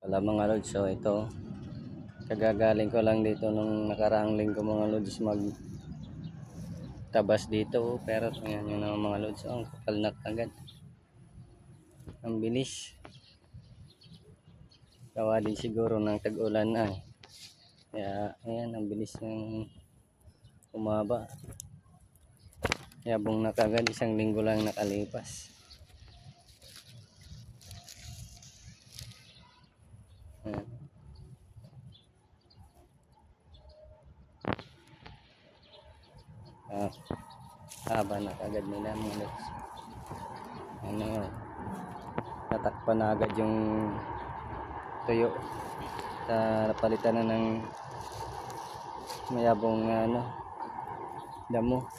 Wala mga lods, so ito. Kagagaling ko lang dito nung nakaraang linggo mga lods mag tabas dito. Pero yan yun ang mga lods, oh, ang kapal na agad. Ang bilis. Gawa din siguro ng tag-ulan na eh. Kaya, ayan, ang bilis ng umaba. Yabong na kagad, isang linggo lang nakalipas. Ah, haba na kagad nila mga lods. Ano? Natakpan na agad yung tuyo. Sa napalitan na ng mayabong ano, damo.